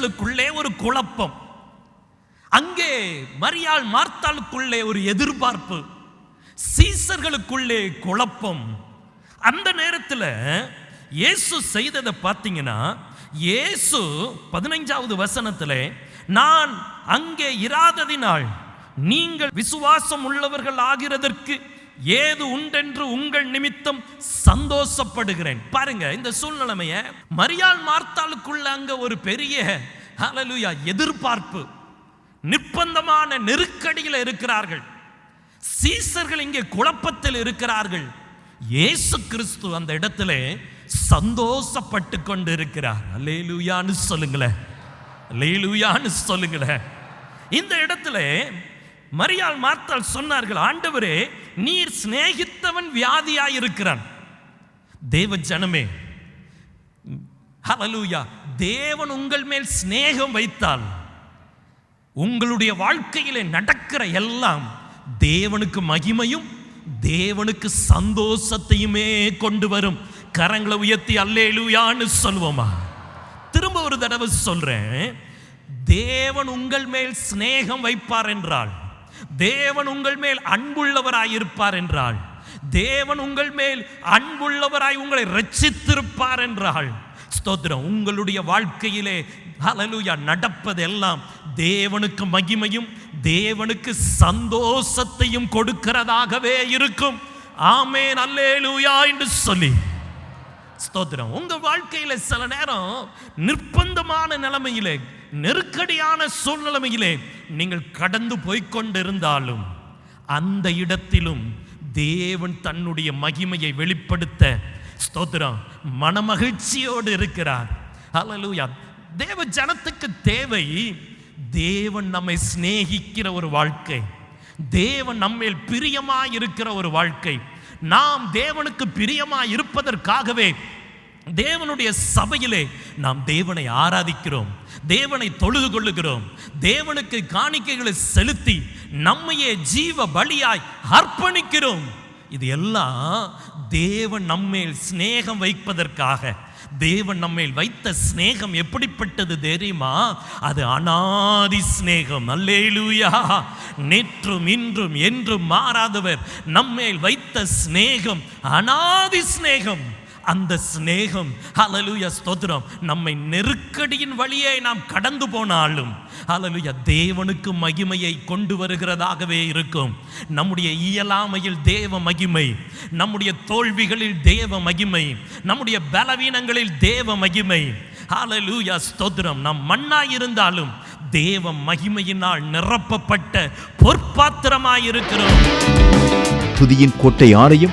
சீஷர்களுக்குள்ளே ஒரு குழப்பம். அங்கே மரியாள் மார்த்தாளுக்குள்ளே ஒரு எதிர்பார்ப்பு. சீசர்களுக்குள்ளே குழப்பம். அந்த நேரத்தில் இயேசு செய்ததை பார்த்தீங்கன்னா இயேசு பதினைஞ்சாவது வசனத்தில் நான் அங்கே இராததினால் நீங்கள் விசுவாசம் உள்ளவர்கள் ஆகிறதற்கு ஏது உண்டென்று உங்கள் நிமித்தம் சந்தோஷப்படுகிறேன். பாருங்க இந்த சூழ்நிலைமைய மரியாள் மார்த்தாளுக்குள்ள அங்க ஒரு பெரிய ஹalleluya எதிர்பார்ப்பு. நிர்பந்தமான நெருக்கடியில் இருக்கிறார்கள். சீசர்கள் இங்கே குழப்பத்தில் இருக்கிறார்கள். இயேசு கிறிஸ்து அந்த இடத்துல சந்தோஷப்பட்டு கொண்டு இருக்கிறார் லேலுயான்னு சொல்லுங்களேன். லேலுயான்னு சொல்லுங்களேன். இந்த இடத்துல மரியாள் மார்த்தால் சொன்னார்கள் ஆண்டவரே நீர் சிநேகித்தவன் வியாதியாய் இருக்கிறான் தேவ ஜனமே ஹலலூயா தேவன் உங்கள் மேல் சிநேகம் வைத்தால் உங்களுடைய வாழ்க்கையிலே நடக்கிற எல்லாம் தேவனுக்கு மகிமையும் தேவனுக்கு சந்தோஷத்தையுமே கொண்டு வரும். கரங்களை உயர்த்தி அல்லேலூயான்னு சொல்லுவோமா? திரும்ப ஒரு தடவை சொல்றேன். தேவன் உங்கள் மேல் சிநேகம் வைப்பார் என்றால் தேவன் உங்கள் மேல் அன்புள்ளவராய் இருப்பார் என்றாள். தேவன் உங்கள் மேல் அன்புள்ளவராய் உங்களை ரட்சித்திருப்பார் என்றாள். ஸ்தோத்திரம். உங்களுடைய வாழ்க்கையிலே ஹalleluya நடப்பதெல்லாம் தேவனுக்கு மகிமையும் தேவனுக்கு சந்தோஷத்தையும் கொடுக்கிறதாகவே இருக்கும். ஆமே நல்லேலுயா என்று சொல்லி. ஸ்தோத்திரம். உங்க வாழ்க்கையில சில நேரம் நிர்பந்தமான நிலைமையிலே நெருக்கடியான சூழ்நிலைமையிலே நீங்கள் கடந்து போய்கொண்டிருந்தாலும் அந்த இடத்திலும் தேவன் தன்னுடைய மகிமையை வெளிப்படுத்த ஸ்தோத்திரம் மனமகிழ்ச்சியோடு இருக்கிறார். அலலூயா தேவ ஜனத்துக்கு தேவை தேவன் நம்மை சிநேகிக்கிற ஒரு வாழ்க்கை. தேவன் நம்மேல் பிரியமாய் இருக்கிற ஒரு வாழ்க்கை. நாம் தேவனுக்கு பிரியமாய் இருப்பதற்காகவே தேவனுடைய சபையிலே நாம் தேவனை ஆராதிக்கிறோம் தேவனை தொழுது கொள்ளுகிறோம் தேவனுக்கு காணிக்கைகளை செலுத்தி நம்மையே ஜீவ பலியாய் அர்ப்பணிக்கிறோம். இது எல்லாம் தேவன் நம்மேல் சிநேகம் வைப்பதற்காக தேவன் நம்மேல் வைத்த சிநேகம் எப்படிப்பட்டது தெரியுமா? அது அனாதி சிநேகம். அல்லேலூயா! நேற்றும் இன்றும் என்றும் மாறாதவர் நம்மேல் வைத்த சிநேகம் அனாதி சிநேகம். அந்த சிநேகம் ஹalleluya ஸ்தோத்திரம் நம்மை நெருக்கடியின் வழியே நாம் கடந்து போனாலும் ஹalleluya தேவனுக்கு மகிமையை கொண்டு வருகிறதாகவே இருக்கும். நம்முடைய இயலாமையில் தேவ மகிமை நம்முடைய தோல்விகளில் தேவ மகிமை நம்முடைய பலவீனங்களில் தேவ மகிமை. ஹalleluya ஸ்தோத்திரம். நாம் மண்ணாய் இருந்தாலும் தேவ மகிமையினால் நிரப்பப்பட்ட பொற்பாத்திரமாயிருக்கிறோம் புதியின் துதியின் கோட்டை ஆலயம்